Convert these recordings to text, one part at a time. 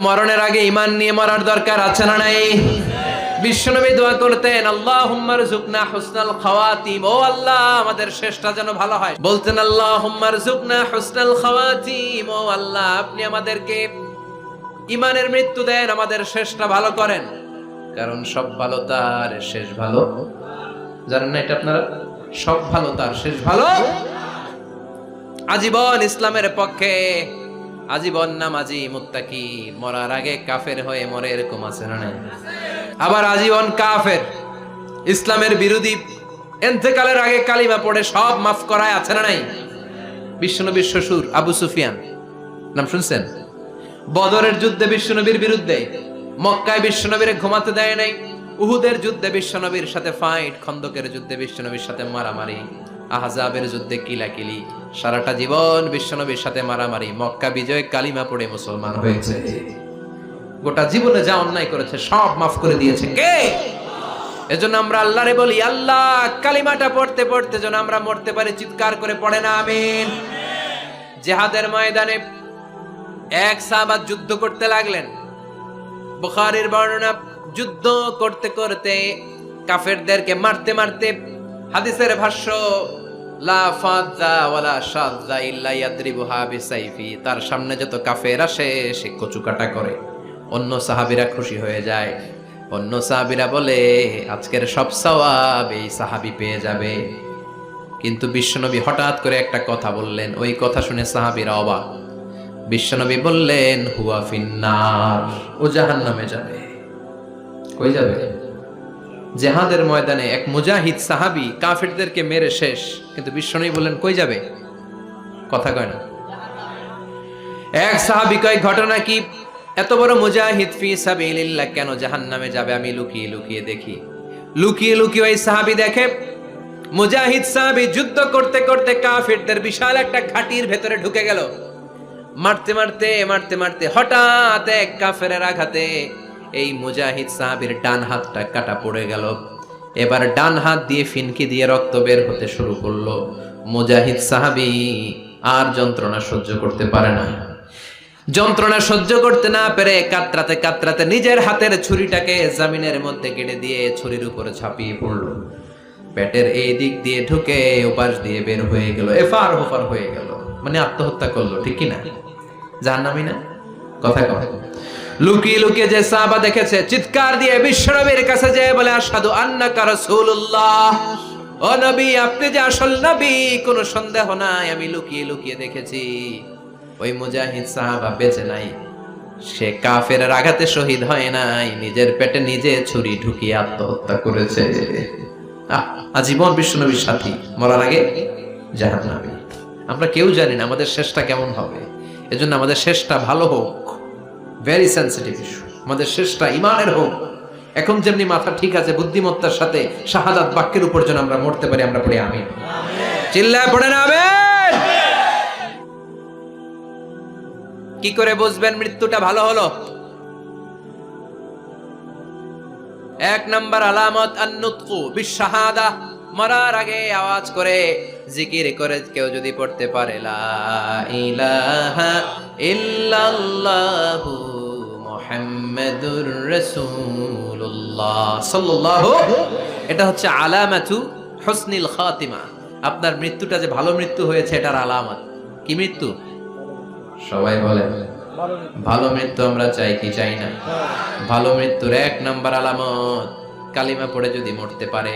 মরণের আগে ইমান নিয়ে মরার দরকার আছে না নাই? বিশ্বনবী দোয়া করতেন আল্লাহ হুম্মার জুকনা হুসনাল খাওয়াতিম। ও আল্লাহ, আমাদের শেষটা যেন ভালো হয়। বলতেন আল্লাহ হুম্মার জুকনা হুসনাল খাওয়াতিম। ও আল্লাহ, আপনি আমাদেরকে ইমানের মৃত্যু দেন, আমাদের শেষটা ভালো করেন। কারণ সব ভালো তার শেষ ভালো। জানেন না এটা আপনারা? সব ভালো তার শেষ ভালো। আজীবন ইসলামের পক্ষে আজীবন নামাজি মুত্তাকি, মরার আগে কাফের হয়ে মরে এরকম আছে না? আবার আজীবন কাফের, ইসলামের বিরোধী এন্তেকালের আগে কালিমা পড়ে সব মাফ করায় আছে না নাই? বিশ্বনবীর শ্বশুর আবু সুফিয়ান, নাম শুনছেন? বদরের যুদ্ধে বিশ্বনবীর বিরুদ্ধে, মক্কায় বিশ্বনবীর ঘুমাতে দেয় নাই, উহুদের যুদ্ধে বিশ্বনবীর সাথে ফাইট খন্দকের যুদ্ধে বিশ্বনবীর সাথে মারামারি। আহজাবের যুদ্ধে কিলাকিলি। সারাটা জীবন বিশ্বনবীর সাথে মারামারি, মক্কা বিজয় কালিমা পড়ে মুসলমান হয়েছে। গোটা জীবনে যা অন্যায় করেছে, সব মাফ করে দিয়েছে কে? এজন্য আমরা আল্লাহরে বলি, আল্লাহ, কালিমাটা পড়তে পড়তে যেন আমরা মরতে পারি, চিৎকার করে পড়ে না, আমিন। জেহাদের ময়দানে এক সাহাবাত যুদ্ধ করতে লাগলেন। বুখারীর বর্ণনা, যুদ্ধ করতে করতে কাফেরদেরকে মারতে মারতে হাদিসের ভাষ্য, লা ফাদ্দা ওয়ালা শাদ্দা ইল্লা ইয়াদরিবুহা বিসাইফি তার সামনে যত কাফের আসে, সে কচুকাটা করে। অন্য সাহাবীরা খুশি হয়ে যায়। অন্য সাহাবীরা বলে, আজকের সব সওয়াব এই সাহাবী পেয়ে যাবে। কিন্তু বিশ্বনবী হঠাৎ করে একটা কথা বললেন। ওই কথা শুনে সাহাবীরা অবাক। বিশ্বনবী বললেন, হুয়া ফিন্নার, ও জাহান নামে যাবে। কই যাবে? জেহাদের ময়দানে এক মুজাহিদ সাহাবি কাফিরদেরকে মেরে শেষ। কিন্তু বিশ্বনবী বললেন, কই যাবে? কথা কয় না। এক সাহাবি কয়, ঘটনা কি? এত বড় মুজাহিদ ফি সাবিলিল্লাহ কেন জাহান্নামে যাবে? আমি লুকিয়ে লুকিয়ে দেখি। লুকিয়ে লুকিয়ে ওই সাহাবি দেখে, মুজাহিদ সাহাবি যুদ্ধ করতে করতে কাফিরদের বিশাল একটা ঘাটির ভেতরে ঢুকে গেল। মারতে মারতে মারতে মারতে হঠাৎ এক কাফেরের আঘাতে এই মুজাহিদ সাহাবির ডান হাতটা কাটা পড়ে গেল। এবার ডান হাত দিয়ে ফিনকি দিয়ে রক্ত বের হতে শুরু করল। মুজাহিদ সাহাবি আর যন্ত্রণা সহ্য করতে পারে না। যন্ত্রণা সহ্য করতে না পেরে কাতরাতে কাতরাতে নিজের হাতের ছুরিটাকে জামিনের মধ্যে কেটে দিয়ে ছুরির উপরে ছাপিয়ে পড়ল। পেটের এই দিক দিয়ে ঢুকে উপাস দিয়ে বের হয়ে গেল, এফার হোফার হয়ে গেল। মানে আত্মহত্যা করল, ঠিক কি না? জাহান্নামি না? কথা কথা লুকিয়ে লুকিয়ে যে সাহাবা দেখেছে, চিৎকার দিয়ে বিশ্বনবীর কাছে যেয়ে বলে আসাদু আন্নাকা রাসূলুল্লাহ। ও নবী, আপনি যে আসল নবী, কোনো সন্দেহ নাই, আমি লুকিয়ে লুকিয়ে দেখেছি। ওই মুজাহিদ সাহাবা বেঁচে নাই। সে কাফের আঘাতে শহীদ হয় নাই, নিজের পেটে নিজে ছুরি ঢুকিয়ে আত্মহত্যা করেছে। আজীবন বিশ্বনবীর সাথী, মরার আগে জাহান্নামী। আমরা কেউ জানি না আমাদের শেষটা কেমন হবে। এজন্য আমাদের শেষটা ভালো হোক। ভেরি সেন্সিটিভ ইস্যু আমাদের শেষটা ইমানের হোক। এখন যেমনি মাথা ঠিক আছে, বুদ্ধিমত্তার সাথে শাহাদাত বাক্যের উপর যেন আমরা মরতে পারি, আমরা পড়ে আমি চিল্লায় পড়ে না কি করে বুঝবেন মৃত্যুটা ভালো হলো? এক নম্বর আলামত আন্নুতকু বিশাহাদা মরার আগে আওয়াজ করে জিকির করে কেউ যদি পড়তে পারে, লা ইলাহা ইল্লাল্লাহু মুহাম্মাদুর রাসূলুল্লাহ সাল্লাল্লাহু এটা হচ্ছে আলামাতু হুসনিল খাতিমা। আপনার মৃত্যুটা যে ভালো মৃত্যু হয়েছে, এটার আলামত। কি মৃত্যু? সবাই বলে, ভালো মৃত্যু আমরা চাই কি? চাই না। ভালো মৃত্যুর এক নাম্বার আলামত, কালিমা পড়ে যদি মরতে পারে।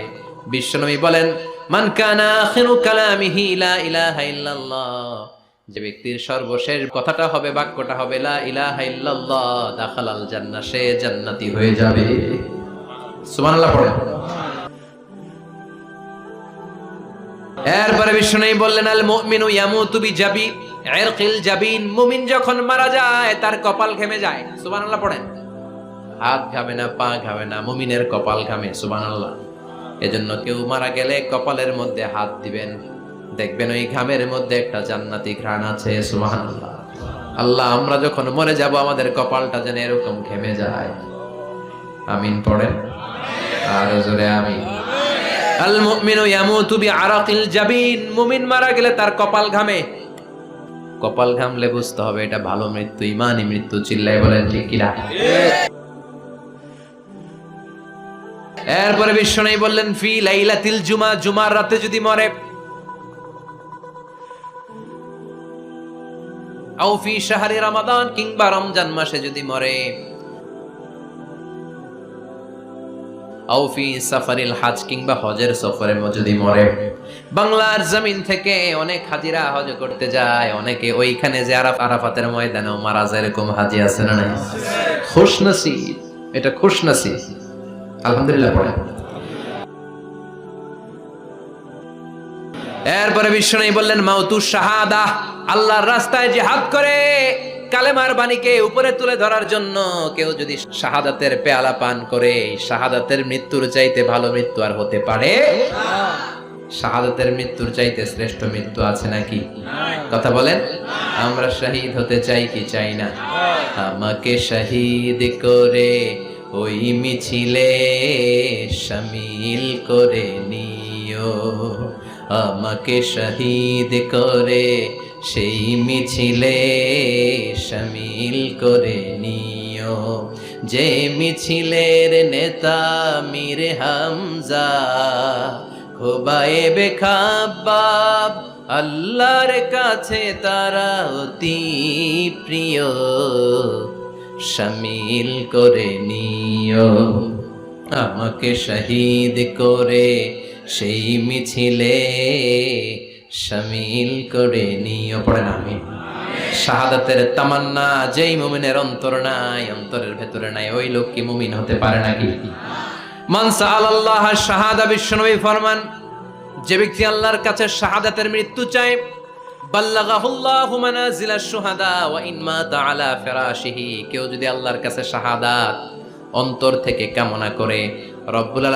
বিশ্বনবী বলেন, মান কানা আখিরু কালামিহি লা ইলাহা ইল্লাল্লাহ। যে ব্যক্তির সর্বশেষ কথাটা হবে, বাক্যটা হবে সে জান্নাতি হয়ে যাবে। বললেন, আল মুমিন যখন মারা যায়, তার কপাল ঘেমে যায়। সুবহানাল্লাহ পড়েন। হাত ঘামে না, পা ঘামে না, মুমিনের কপাল ঘামে, সুবহানাল্লাহ। এজন্য কেউ মারা গেলে কপালের মধ্যে হাত দিবেন। দেখবেন ওই ঘামের মধ্যে একটা জান্নাতি ঘ্রাণ আছে, সুবহানাল্লাহ। আল্লাহ, আমরা যখন মরে যাব, আমাদের কপালটা যেন এরকম ঘেমে যায়। আমিন পড়েন? আর জোরে কিনা? এরপরে বিশ্বনাই বললেন, ফি জুমা, জুমার রাতে যদি মরে আও ফি শাহরি রমাদান কিংবা রমজান মাসে যদি মরে। আও ফি সাফারিল হাজ কিংবা হজের সফরে যদি মরে। বাংলার জমিন থেকে অনেক হাজিরা হজ করতে যায়, অনেকে ওইখানে যে আরাফ আরাফাতের ময়দানেও মারা যায়, এরকম হাজি আছে না নাই? খুশ নসিব এটা খুশ নসিব আলহামদুলিল্লাহ এরপরে বিষ্ণু বললেন, মাউতু শাহাদা, আল্লাহর রাস্তায় জিহাদ করে। কালেমার বাণীকে উপরে তুলে ধরার জন্য কেউ যদি শাহাদাতের পেয়ালা পান করে, শাহাদাতের মৃত্যুর চাইতে ভালো মৃত্যু আর হতে পারে। শাহাদাতের মৃত্যুর চাইতে শ্রেষ্ঠ মৃত্যু আছে নাকি? কথা বলেন, আমরা শহীদ হতে চাই কি চাই না? আমাকে শহীদ করে ওই মিছিলে সামিল করে নিও। আমাকে শহীদ করে সেই মিছিলে সামিল করে নিও। যে মিছিলের নেতা মীর হামজা খোবায়ে বেখাবাব আল্লাহর কাছে তারা অতি প্রিয়। শামিল করে নিও। আমাকে শহীদ করে সেই মিছিলে শামিল করে নিও। পড়েন আমি শাহাদাতের তামান্না, যেই মুমিনের অন্তর নাই, অন্তরের ভেতরে নাই, ওই লোক কি মুমিন হতে পারে নাকি? মানসা আল্লাহ শাহাদা বিশ্বনবী ফরমান, যে ব্যক্তি আল্লাহর কাছে শাহাদাতের মৃত্যু চায় বাল্লাগাহুল্লাহু শুহাদা ওয়া ইন মাতা আলা ফিরাশিহি। কেউ যদি আল্লাহর কাছে শাহাদাত অন্তর থেকে কামনা করে, রব্বুল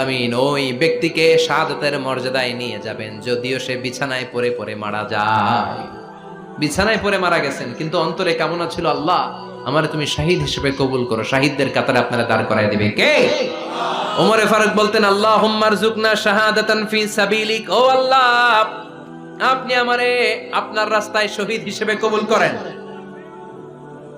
ওই ব্যক্তিকে শাহাদাতের মর্যাদায় নিয়ে যাবেন, যদিও সে বিছানায় পড়ে পড়ে মারা যায়। বিছানায় পড়ে মারা গেছেন, কিন্তু অন্তরে কামনা ছিল, আল্লাহ, আমার তুমি শাহিদ হিসেবে কবুল করো, শাহিদদের কাতারে আপনারা দাঁড় করাই দিবে। কে? ওমরে ফারুক বলতেন আল্লাহ হুম্মার জুকনা শাহাদাতান ফি সাবিলিক। ও আল্লাহ আপনি আমারে আপনার রাস্তায় শহীদ হিসেবে কবুল করেন।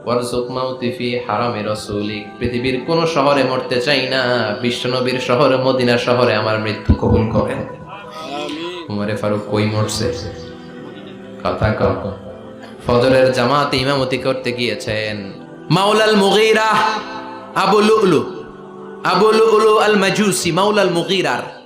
ওয়ারজুক মাউতি ফি হারামে রাসূলিক পৃথিবীর কোন শহরে মরতে চাই না বিশ্বনবীর শহরে মদিনা শহরে আমার মৃত্যু কবুল করেন। উমরে ফারুক কই মরছে? কথা কম ফজরের জামাতে ইমামতি করতে গিয়েছেন। মাওলাল মুগীরা আবু লুলু আবু লুলু আল মাজুসি মাওলাল মুগীরার।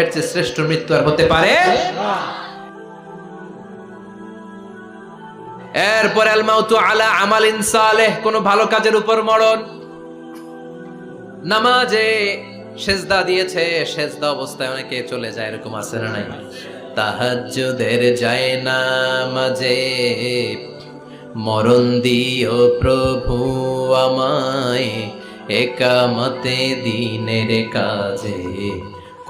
এর চেয়ে শ্রেষ্ঠ মৃত্যু আর হতে পারে? এরপরে আল মাউতু আলা আমালিন সালেহ, কোন ভালো কাজের উপর মরণ। নামাজে সেজদা দিয়েছে, সেজদা অবস্থায় অনেকে চলে যায়, এরকম আছে না নাই? তাহাজ্জুদের যায় না মাঝে মরণ দিও প্রভু আমায়, একামতে দিনের কাজে।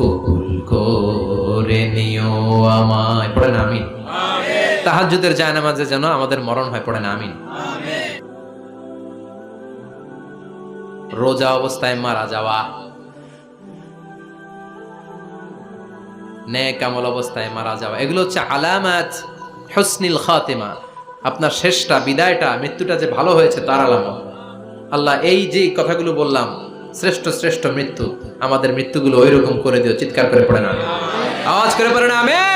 কবুল করে নিও আমায়। পড়েন আমিন। তাহাজ্জুদের যায় নামাজে যেন আমাদের মরণ হয় পড়েন আমিন। রোজা অবস্থায় মারা যাওয়া। ন্যাক আমল অবস্থায় মারা যাওয়া। এগুলো হচ্ছে আলামাত হসনিল খাতেমা। আপনার শেষটা বিদায়টা মৃত্যুটা যে ভালো হয়েছে তার আলামত। আল্লাহ এই যে কথাগুলো বললাম শ্রেষ্ঠ শ্রেষ্ঠ মৃত্যু, আমাদের মৃত্যুগুলো ওইরকম করে দিও, চিৎকার করে পড়ে না। আওয়াজ করে পড়ে না, আমেন।